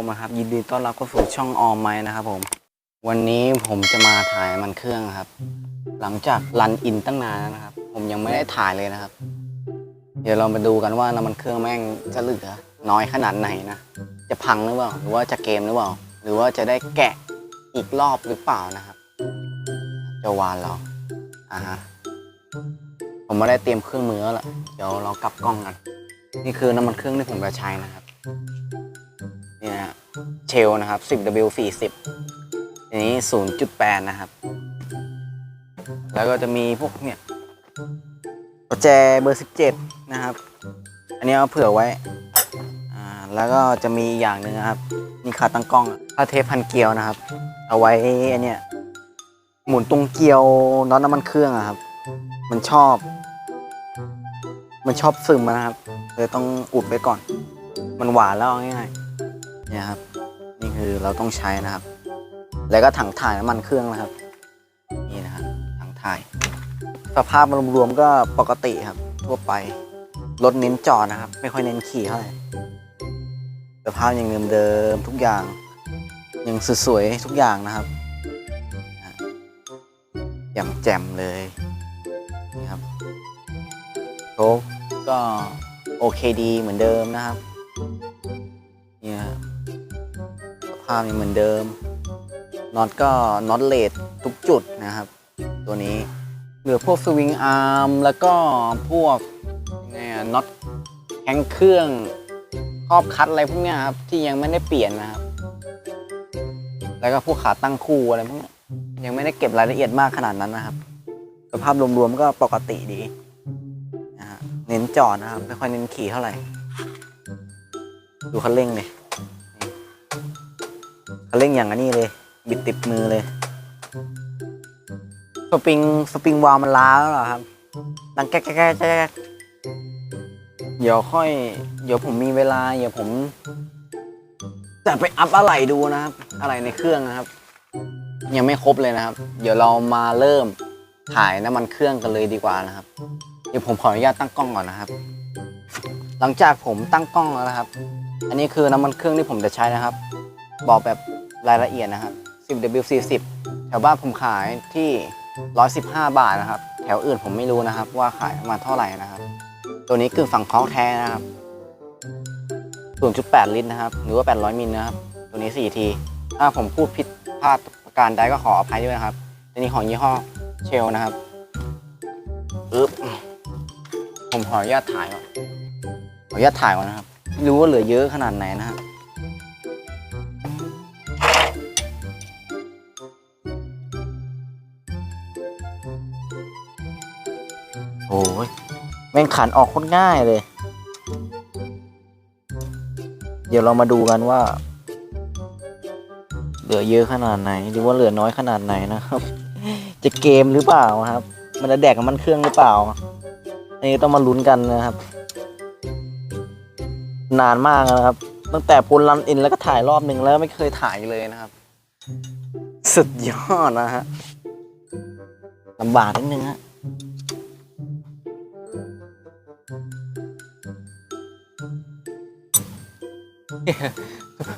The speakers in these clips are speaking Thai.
มนะครับยินดีต้อนรับเข้าสู่ช่องออมไม้นะครับผม วันนี้ผมจะมาถ่ายน้ำมันเครื่องครับ หลังจากรันอินตั้งนานแล้วนะครับ ผมยังไม่ได้ถ่ายเลยนะครับ เดี๋ยวเรามาดูกันว่าน้ำมันเครื่องแม่งจะเหลือน้อยขนาดไหนนะจะพังหรือเปล่าหรือว่าจะเกมหรือเปล่า หรือว่าจะได้แกะอีกรอบหรือเปล่านะครับ จะวานเราอ่าฮะผมไม่ได้เตรียมเครื่องมือแล้วล่ะเดี๋ยวเรากลับกล้องกัน นี่คือน้ำมันเครื่องที่ผมจะใช้นะครับนี่นะฮะ เชลนะครับ 10W40 อันนี้ 0.8 นะครับ แล้วก็จะมีพวกเนี่ยประแจเบอร์ 17 นะครับ อันนี้เอาเผื่อไว้ อ่า แล้วก็จะมีอีกอย่างหนึ่งนะครับ นี่ขาตั้งกล้องผ้าเทปพันเกลียวนะครับ เอาไว้อันเนี้ยหมุนตรงเกลียวน็อตน้ำมันเครื่องอะครับ มันชอบ มันชอบซึมนะครับเลยต้องอุดไว้ก่อน มันหวานแล้วเอาง่ายๆ เนี่ยครับ นี่คือเราต้องใช้นะครับ แล้วก็ถังถ่ายน้ำมันเครื่องนะครับ นี่นะครับถังถ่าย สภาพรวมๆก็ปกติครับ ทั่วไปรถเน้นจอดนะครับ ไม่ค่อยเน้นขี่เท่าไหร่สภาพยังเดิมๆทุกอย่างยังสวยๆทุกอย่างนะครับอย่างแจ่มเลยนี่ครับโชคก็โอเคดีเหมือนเดิมนะครับาพยังเหมือนเดิมน็อตก็น็อตเลดทุกจุดนะครับ ตัวนี้เหลือพวกสวิงอาร์มแล้วก็พวกเนี่ยน็อตแข้งเครื่องครอบคัดอะไรพวกนี้ครับ ที่ยังไม่ได้เปลี่ยนนะครับ แล้วก็พวกขาตั้งคู่อะไรพวกนี้ยยังไม่ได้เก็บรายละเอียดมากขนาดนั้นนะครับ สภาพรวมๆก็ปกติดีนะฮะเน้นจอดนะครับ ไม่ค่อยเน้นขี่เท่าไหร่ ดูคันเร่งเลย คันเร่งอย่างอันนี้เลย บิดติดมือเลย สปริงสปริงวาล์วมันล้าแล้วเหรอครับดังแก๊กแก๊กแก๊กแก๊เดี๋ยวค่อย เดี๋ยวผมมีเวลา เดี๋ยวผม จะไปอัพอะไรดูนะครับ อะไรในเครื่องนะครับ ยังไม่ครบเลยนะครับ เดี๋ยวเรามาเริ่มถ่ายน้ำมันเครื่องกันเลยดีกว่านะครับ เดี๋ยวผมขออนุญาตตั้งกล้องก่อนนะครับ หลังจากผมตั้งกล้องแล้วนะครับ อันนี้คือน้ำมันเครื่องที่ผมจะใช้นะครับ บอกแบบ รายละเอียดนะครับ 10W40 แถวบ้านผมขายที่ 115 บาทนะครับ แถวอื่นผมไม่รู้นะครับ ว่าขายมาเท่าไหร่นะครับ ตัวนี้คือฝั่งเคาะแท้นะครับ 0.8 ลิตรนะครับ หรือว่า 800 มิลนะครับ ตัวนี้ 4 ที ถ้าผมพูดผิดพลาดประการใดก็ขออภัยด้วยนะครับ ตัวนี้ของยี่ห้อเชลนะครับอึ๊บผมขออนุญาตถ่ายก่อนขออนุญาตถ่ายก่อนนะครับ รู้ว่าเหลือเยอะขนาดไหนนะครับ โอ้ยแม่งขันออกโคตรง่ายเลย เดี๋ยวเรามาดูกันว่า เหลือเยอะขนาดไหน หรือว่าเหลือน้อยขนาดไหนนะครับ จะเกมหรือเปล่าครับ มันจะแดกกับมันเครื่องหรือเปล่าอันนี้ต้องมาลุ้นกันนะครับ นานมากนะครับ ตั้งแต่พูลรันอินแล้วก็ถ่ายรอบหนึ่งแล้วไม่เคยถ่ายเลยนะครับ สุดยอดนะฮะลำบากนิดนึงฮะ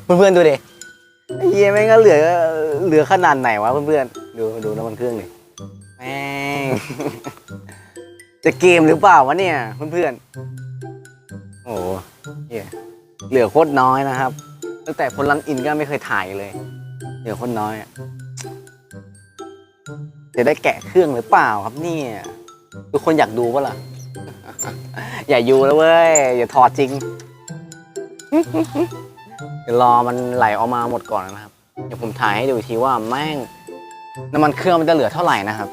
เพื่อนๆดูดิไอ้เหี้ยแม่งก็เหลือเหลือขนาดไหนวะเพื่อนๆดูดูน้ำมันเครื่องดิแม่ง จะเกมหรือเปล่าวะเนี่ยเพื่อนๆโอ้โหเหี้ยเหลือโคตรน้อยนะครับ ตั้งแต่พลลันอินก็ไม่เคยถ่ายเลย เหลือโคตรน้อยอะจะได้แกะเครื่องหรือเปล่าครับเนี่ยทุกคนอยากดูปะล่ะ อย่าอยู่แล้วเว้ย อย่าถอดจริง เดี๋ยวรอมันไหลออกมาหมดก่อนนะครับ เดี๋ยวผมถ่ายให้ดูอีกทีว่าแม่งน้ำมันเครื่องมันจะเหลือเท่าไหร่นะครับ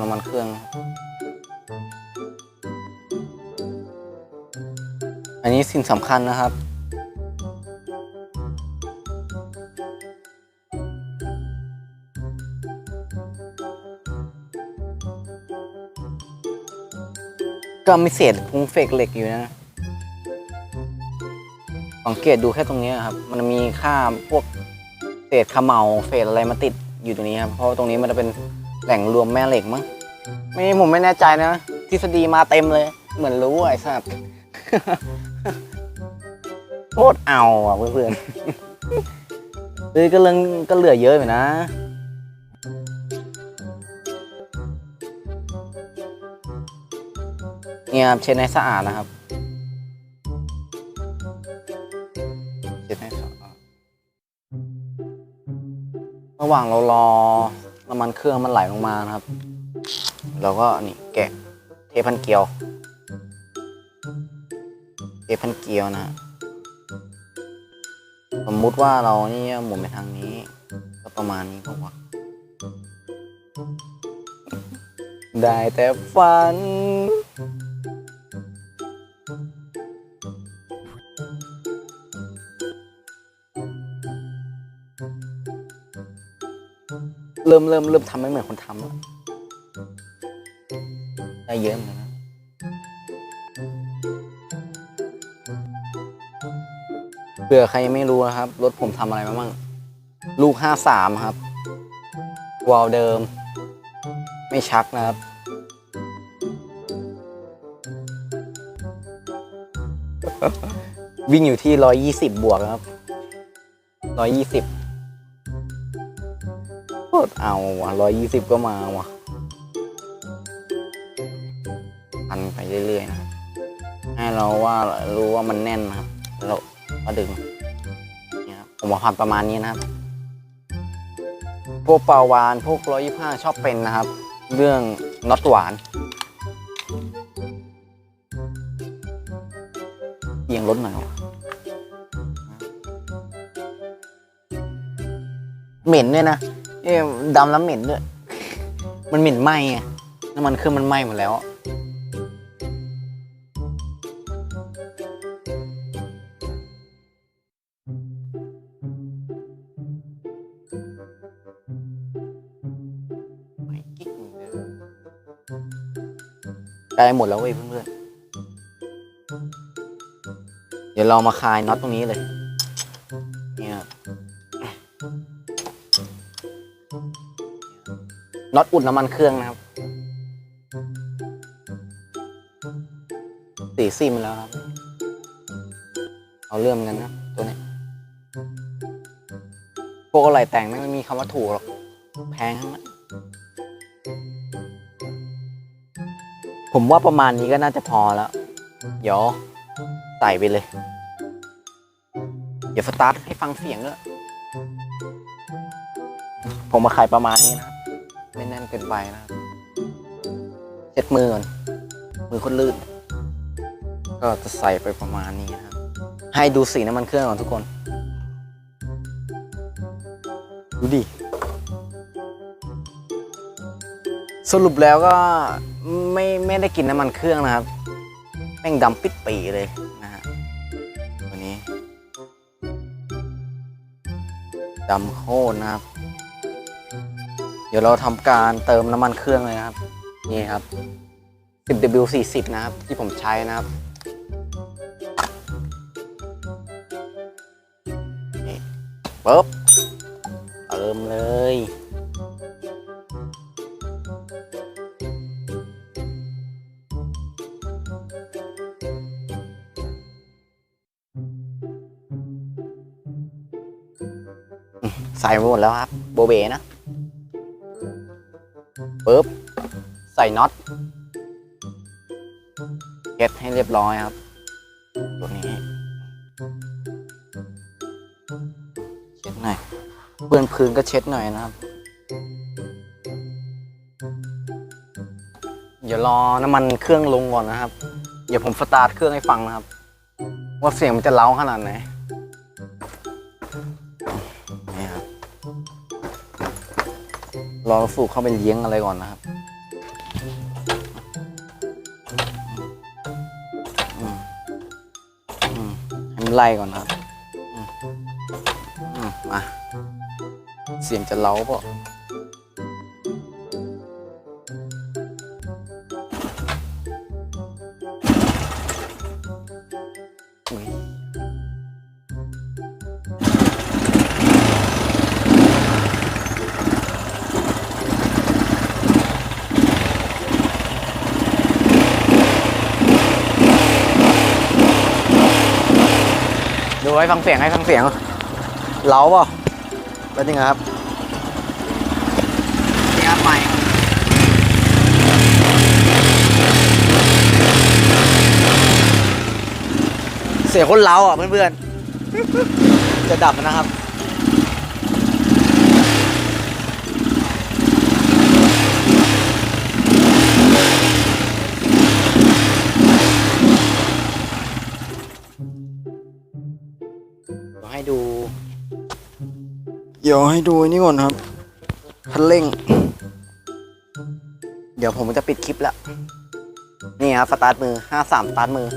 น้ำมันเครื่อง อันนี้สิ่งสำคัญนะครับก็มีเศษพุงเฟกเหล็กอยู่นะ สังเกตดูแค่ตรงนี้ครับ มันมีค่าพวกเศษขมเหลาเศษอะไรมาติดอยู่ตรงนี้ครับ เพราะตรงนี้มันจะเป็นแหล่งรวมแม่เหล็กมั้ง ไม่ผมไม่แน่ใจนะ ทฤษฎีมาเต็มเลย เหมือนรู้ไอ้สัตว์โคตรเอาอะเพื่อนๆเฮ้ยก็เรื่องก็เหลือเยอะอยู่นะเนี่ยครับเช็ดให้สะอาดนะครับ ระหว่างเรารอน้ำมันเครื่องมันไหลลงมานะครับ เราก็นี่แกะเทพันเกลียว เทพันเกลียวนะสมมุติว่าเรานี่หมุนไปทางนี้ ก็ประมาณนี้ก็ว่าได้แต่ฝัน เริ่มเริ่มเริ่มทำไม่เหมือนคนทำแล้วได้เยอะเหมือนกันนะเผื่อใครยังไม่รู้นะครับ รถผมทำอะไรมาบ้าง ลูก 53 ครับวาลเดิม ไม่ชักนะครับ วิ่งอยู่ที่ 120 บวกนะครับ 120 ตรเอาว่ะร้อยยี่สิบก็มาว่ะพันไปเรื่อยๆนะให้เราว่ารู้ว่ามันแน่นนะครับแล้วเราก็ดึงนี่ครับผมว่าพันประมาณนี้นะครับ พวกเปลาวานพวกร้อยยี่ห้าชอบเป็นนะครับ เรื่องน็อตหวานเอียงรถหน่อยเหม็นด้วยนะ เอ๊ะดำแล้วเหม็นด้วย มันเหม็นไหมไงน้ำมันเครื่องมันไหม้หมดแล้ว ไม่กิ๊กเหมือนเดิมใกล้หมดแล้วเว้ยเพื่อนๆเดี๋ยวเรามาคลายน็อตตรงนี้เลย น็อตอุ่นน้ำมันเครื่องนะครับสีซิมแล้วครับ เอาเรื่องกันนะตัวนี้พวกอะไรแต่งไม่มีคำว่าถูกหรอก แพงทั้งนั้นผมว่าประมาณนี้ก็น่าจะพอแล้ว เดี๋ยวใส่ไปเลย เดี๋ยวสตาร์ทให้ฟังเสียงด้วยผมมาขายประมาณนี้นะ ไม่แน่นเกินไปนะครับเช็ดมือก่อน มือคนลื่น ก็จะใส่ไปประมาณนี้นะครับ ให้ดูสีน้ำมันเครื่องก่อนทุกคน ดูดิ สรุปแล้วก็ไม่ไม่ได้กินน้ำมันเครื่องนะครับแม่งดำปิดปีเลยนะฮะตัวนี้ดำโคตรนะครับ ดี๋ยวเราทำการเติมน้ำมันเครื่องเลยนะครับ นี่ครับ 10W40 นะครับ ที่ผมใช้นะครับนี่ปุ๊บเติมเลยใส่หมดแล้วครับ โบเบนะ ปุ๊บ ใส่น็อตเก็ตให้เรียบร้อยครับ ตัวนี้เช็ดหน่อยเปื้อนพื้นก็เช็ดหน่อยนะครับ เดี๋ยวรอน้ำมันเครื่องลงก่อนนะครับ เดี๋ยวผมสตาร์ทเครื่องให้ฟังนะครับ ว่าเสียงมันจะเล้าขนาดไหน รอสูบเข้าไปเลี้ยงอะไรก่อนนะครับอืมอืมให้มันไล่ก่อนนะครับอืมอืมมา เสียงจะเล้าเปล่ะอุ๊ย ให้ฟังเสียงให้ฟังเสียงเล้าเปล่ะเป็นยังไงครับนี่ครับใหม่เสียงคนเล้าอะเพื่อนๆจะดับนะครับ ดี๋ยวให้ดู เดี๋ยวให้ดูอันนี่ก่อนครับ คันเร่ง เดี๋ยวผมจะปิดคลิปแล้วนี่ครับ สตาร์ทมือ 53 สตาร์ทมือ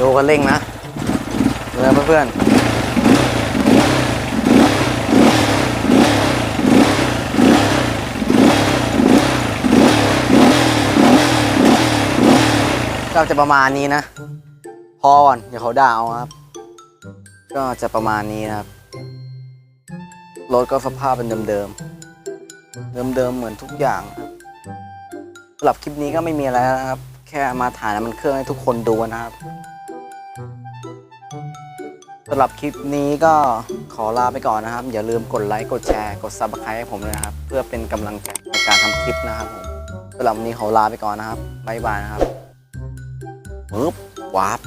ดูคันเร่งนะดูนะเพื่อนๆก็จะประมาณนี้นะ พอก่อนเดี๋ยวเขาด่าเอาครับ ก็จะประมาณนี้นะครับ รถก็สภาพเป็นเดิมๆ เดิมๆ เหมือนทุกอย่างครับสำหรับคลิปนี้ก็ไม่มีอะไรแล้วนะครับ แค่มาถ่ายน้ำมันเครื่องให้ทุกคนดูนะครับสำหรับคลิปนี้ก็ขอลาไปก่อนนะครับ อย่าลืมกดไลค์ กดแชร์ กดซับสไครต์ให้ผมด้วยนะครับ เพื่อเป็นกำลังใจในการทำคลิปนะครับผมสำหรับวันนี้ขอลาไปก่อนนะครับบ๊ายบายนะครับปึ๊บวาร์ป